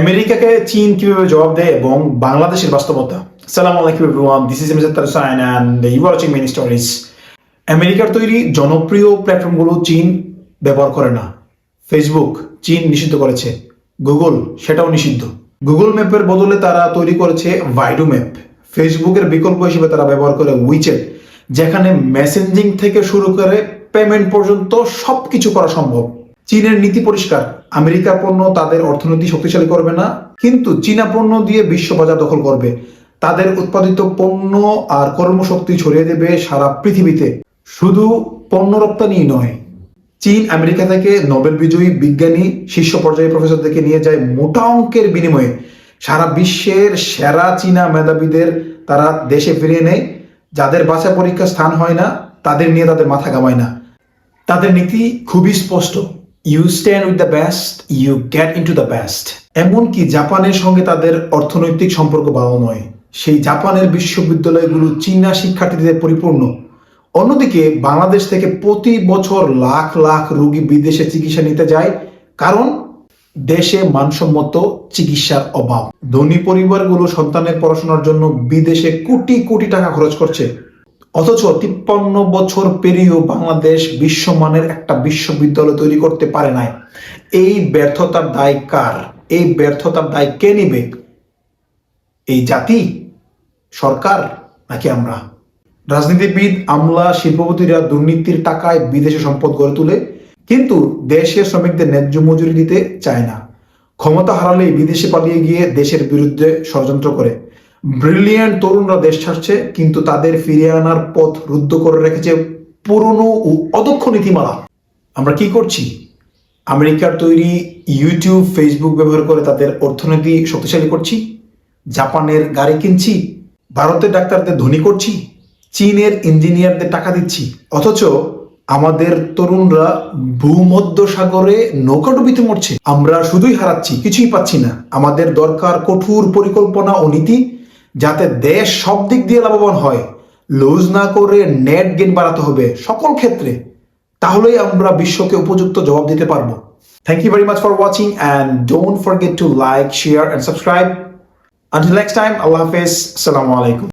আমেরিকাকে চীন কীভাবে জবাব দেয় এবং বাংলাদেশের বাস্তবতা? সালাম আলাইকুম everyone this is and you watching stories আমেরিকার তৈরি জনপ্রিয় প্ল্যাটফর্মগুলো চীন ব্যবহার করে না। ফেসবুক চীন নিষিদ্ধ করেছে। গুগল সেটাও নিষিদ্ধ। গুগল ম্যাপের বদলে তারা তৈরি করেছে ভাইডো ম্যাপ ফেসবুকের বিকল্প হিসেবে তারা ব্যবহার করে উইচেট যেখানে মেসেঞ্জিং থেকে শুরু করে পেমেন্ট পর্যন্ত সবকিছু করা সম্ভব। চীনের নীতি পরিষ্কার। আমেরিকা পণ্য তাদের অর্থনীতি শক্তিশালী করবে না, কিন্তু চীনা পণ্য দিয়ে বিশ্ব বাজার দখল করবে। তাদের উৎপাদিত পণ্য আর কর্মশক্তি ছড়িয়ে দেবে সারা পৃথিবীতে। শুধু পণ্য রপ্তানি নয়, চীন আমেরিকা থেকে নোবেল বিজয়ী বিজ্ঞানী, শীর্ষ পর্যায়ে প্রফেসরদেরকে নিয়ে যায় মোটা অঙ্কের বিনিময়ে। সারা বিশ্বের সেরা চীনা মেধাবীদের তারা দেশে ফিরিয়ে নেয়। যাদের বাসা পরীক্ষা স্থান হয় না, তাদের নিয়ে তাদের মাথা কামায় না। তাদের নীতি খুবই স্পষ্ট। You stand with the best you get into the best এমনকি জাপানের সঙ্গে তাদের অর্থনৈতিক সম্পর্ক ভালো নয়। সেই জাপানের বিশ্ববিদ্যালয়গুলো চীনা শিক্ষার্থীদের পরিপূর্ণ। অন্যদিকে বাংলাদেশ থেকে প্রতি বছর লাখ লাখ রোগী বিদেশে চিকিৎসা নিতে যায়, কারণ দেশে মানসম্মত চিকিৎসার অভাব। ধনী পরিবারগুলো সন্তানের পড়াশোনার জন্য বিদেশে কোটি কোটি টাকা খরচ করছে। অথচ তিপ্পান্ন বছর পেরিয়েও বাংলাদেশ বিশ্বমানের একটা বিশ্ববিদ্যালয় তৈরি করতে পারে নাই। এই ব্যর্থতার দায় কার? এই ব্যর্থতার দায় কে নিবে? এই জাতি? সরকার? নাকি আমরা? রাজনীতিবিদ, আমলা, শিল্পপতিরা দুর্নীতির টাকায় বিদেশে সম্পদ গড়ে তুলে, কিন্তু দেশের শ্রমিকদের ন্যায্য মজুরি দিতে চায় না। ক্ষমতা হারালেই বিদেশে পালিয়ে গিয়ে দেশের বিরুদ্ধে ষড়যন্ত্র করে। ব্রিলিয়ান্ট তরুণরা দেশ ছাড়ছে, কিন্তু তাদের ফিরিয়ে আনার পথ রুদ্ধ করে রেখেছে পুরনো ও অদক্ষ নীতিমালা। আমরা কি করছি? আমেরিকার তৈরি ইউটিউব, ফেসবুক ব্যবহার করে তাদের অর্থনীতি শক্তিশালী করছি, জাপানের গাড়ি কিনছি, ভারতের ডাক্তারদের ধনী করছি, চীনের ইঞ্জিনিয়ারদের টাকা দিচ্ছি, অথচ আমাদের তরুণরা ভূমধ্য সাগরে নৌকাডুবিতে মরছে। আমরা শুধুই হারাচ্ছি, কিছুই পাচ্ছি না। আমাদের দরকার কঠোর পরিকল্পনা ও নীতি যাতে দেশ সব দিক দিয়ে লাভবান হয়। লুজ না করে নেট গেন বাড়াতে হবে সকল ক্ষেত্রে। তাহলেই আমরা বিশ্বকে উপযুক্ত জবাব দিতে পারব। Thank you very much for watching and don't forget to like share and subscribe until next time আল্লাহ হাফেজ। আসসালামু আলাইকুম।